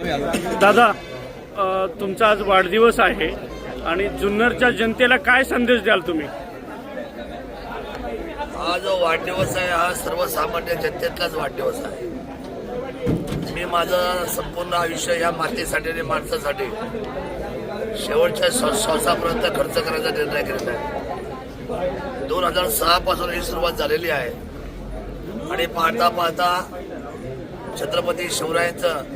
दादा तुमचा आज वाढदिवस आहे आणि जुन्नरच्या जनतेला काय संदेश द्याल तुम्ही? हा जो वाढदिवस आहे हा सर्वसामान्य जनतेतलाच वाढदिवस आहे. मी माझं संपूर्ण आयुष्य या मातेसाठी आणि माणसासाठी शेवटच्या श्वा- श्वासापर्यंत खर्च करायचा निर्णय घेतला आहे. दोन हजार सहा पासून ही सुरुवात झालेली आहे. आणि पाहता पाहता छत्रपती शिवरायांचं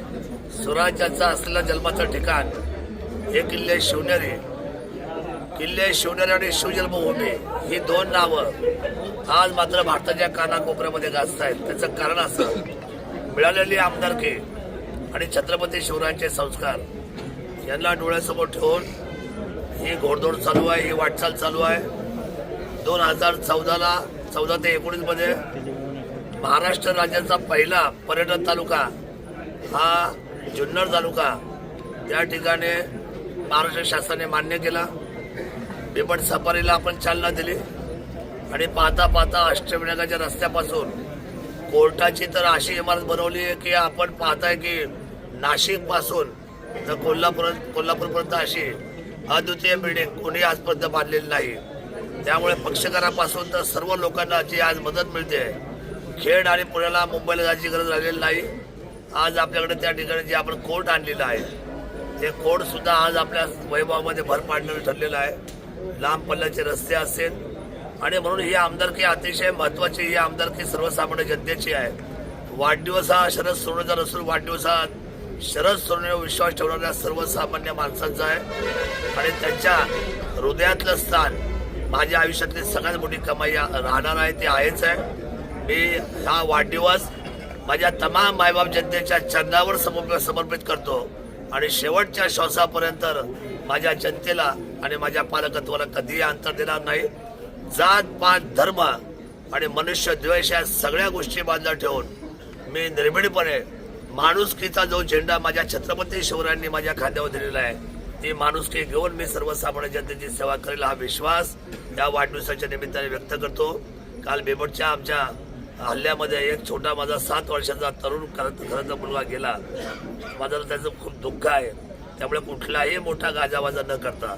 स्वराज्याचं असलेला जन्माचं ठिकाण हे किल्ले शिवनेरी. किल्ले शिवनेरी आणि शिवजन्मभूमी ही दोन नावं आज मात्र भारताच्या कानाकोपऱ्यामध्ये गाजत आहेत. त्याचं कारण असं मिळालेली आमदारकी आणि छत्रपती शिवरायांचे संस्कार यांना डोळ्यासमोर ठेवून ही घोडदौड चालू आहे ही वाटचाल चालू आहे. दोन हजार चौदाला चौदा ते एकोणीसमध्ये महाराष्ट्र राज्याचा पहिला पर्यटन तालुका हा जुन्नर तालुका त्या ठिकाणी महाराष्ट्र शासनाने मान्य केला. बिबट सफारीला आपण चालना दिली. आणि पाहता पाहता अष्टविनायकाच्या रस्त्यापासून कोर्टाची तर अशी इमारत बनवली आहे की आपण पाहताय की नाशिकपासून तर कोल्हापूर कोल्हापूरपर्यंत अशी अद्वितीय बिल्डिंग कोणी आजपर्यंत बांधलेली नाही. त्यामुळे पक्षकारापासून तर सर्व लोकांना जी आज मदत मिळते खेड आणि पुण्याला मुंबईला जायची गरज राहिलेली नाही. आज आपल्याकडे त्या ठिकाणी जे आपण कोर्ट आणलेलं आहे ते कोर्ट सुद्धा आज आपल्या वैभवामध्ये भर पाडणारं ठरलेलं आहे. लांब पल्ल्याचे रस्ते असेल. आणि म्हणून ही आमदारकी अतिशय महत्वाची ही आमदारकी सर्वसामान्य जनतेची आहे. वाढदिवस हा शरद सोडण्याचा नसून वाढदिवस हा शरद सोडण्यावर विश्वास ठेवणाऱ्या सर्वसामान्य माणसांचा आहे. आणि त्यांच्या हृदयातलं स्थान माझ्या आयुष्यातली सगळ्यात मोठी कमाई राहणार आहे ते आहेच आहे. मी हा वाढदिवस माझ्या तमाम मायबाप जनतेच्या चरणावर समर्प समर्पित करतो. आणि शेवटच्या श्वासापर्यंत माझ्या जनतेला आणि माझ्या पालकत्वाला कधीही अंतर देणार नाही. जात पात धर्म आणि मनुष्य द्वेष या सगळ्या गोष्टी बांधल्या ठेवून मी निर्भीडपणे माणुसकीचा जो झेंडा माझ्या छत्रपती शिवरायांनी माझ्या खांद्यावर दिलेला आहे ती माणुसकी घेऊन मी सर्वसामान्य जनतेची सेवा करेल हा विश्वास या वाढदिवसाच्या निमित्ताने व्यक्त करतो. काल बेबटच्या आमच्या हल्ल्यामध्ये एक छोटा माझा सात वर्षाचा तरुण खरं खरंतर मुलगा गेला. माझं त्याचं खूप दुःख आहे. त्यामुळे कुठलाही मोठा गाजावाजा न करता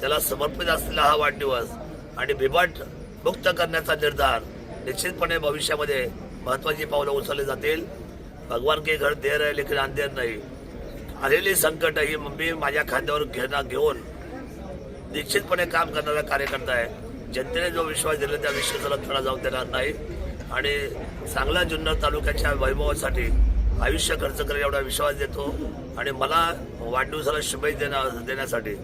त्याला समर्पित असलेला हा वाढदिवस आणि बिबट मुक्त करण्याचा निर्धार निश्चितपणे भविष्यामध्ये महत्वाची पावलं उचलली जातील. भगवान के घर देर आहे लेकिन अंधेर नाही. आलेली संकट ही मी माझ्या खांद्यावर घेणार घेऊन निश्चितपणे काम करणारा कार्यकर्ता आहे. जनतेने जो विश्वास दिला त्या विश्वासाला थोडा जाऊन देणार नाही. आणि सांगला जुन्नर तालुक्याच्या वैभवासाठी आयुष्य खर्च करेल एवढा विश्वास देतो. आणि मला वाढदिवसाला शुभेच्छा देण्या देण्यासाठी.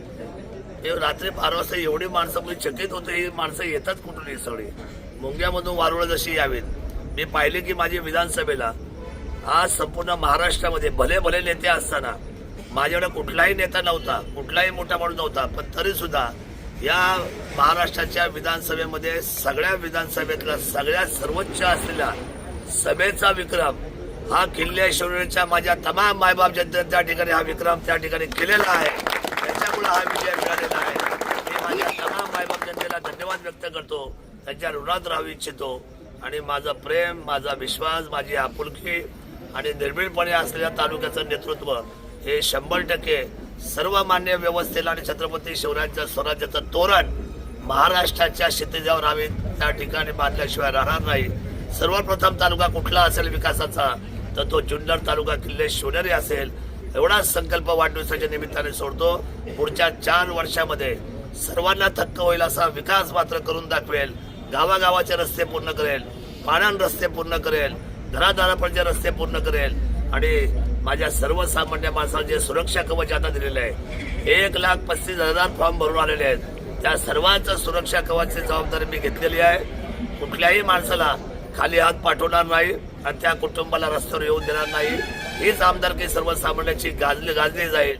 हे रात्री बारा वाजता एवढी माणसं म्हणजे चकित होते ही माणसं येतात कुठून ही सगळी. मुंग्यामधून वारुळ जशी यावीत. मी पाहिले की माझी विधानसभेला आज संपूर्ण महाराष्ट्रामध्ये भले भले नेते असताना माझ्याकडे कुठलाही नेता नव्हता कुठलाही मोठा माणूस नव्हता पण तरी सुद्धा या महाराष्ट्राच्या विधानसभेमध्ये सगळ्या विधानसभेतला सगळ्यात सर्वोच्च असलेला सभेचा विक्रम हा किल्ले माझ्या तमाम मायबाप जनतेने त्या ठिकाणी हा विक्रम त्या ठिकाणी केलेला आहे. त्याच्यामुळे हा विजय मिळालेला आहे. मी माझ्या तमाम मायबाप जनतेला धन्यवाद व्यक्त करतो. त्यांच्या ऋणात राहू इच्छितो. आणि माझा प्रेम माझा विश्वास माझी आपुलकी आणि निर्भीडपणे असलेल्या तालुक्याचं नेतृत्व हे शंभर टक्के सर्वमान्य व्यवस्थेला आणि छत्रपती शिवरायांच्या स्वराज्याचं तोरण महाराष्ट्राच्या क्षितिजावर हवे त्या ठिकाणी बांधल्याशिवाय राहणार नाही. सर्वप्रथम तालुका कुठला असेल विकासाचा तर तो जुन्नर तालुका किल्ले शिवनेरी असेल. एवढा संकल्प वाढदिवसाच्या निमित्ताने सोडतो. पुढच्या चार वर्षामध्ये सर्वांना थक्क होईल असा विकास मात्र करून दाखवेल. गावागावाचे रस्ते पूर्ण करेल. पाण्यान रस्ते पूर्ण करेल. घरादारापर्यंत रस्ते पूर्ण करेल. आणि माझ्या सर्वसामान्य माणसाला जे सुरक्षा कवच आता दिलेलं आहे एक लाख पस्तीस हजार फॉर्म भरून आलेले आहेत. त्या सर्वांचं सुरक्षा कवचची जबाबदारी मी घेतलेली आहे. कुठल्याही माणसाला खाली हात पाठवणार नाही आणि त्या कुटुंबाला रस्त्यावर येऊन देणार नाही. हीच आमदारकी सर्वसामान्याची गाजली गाजली जाईल.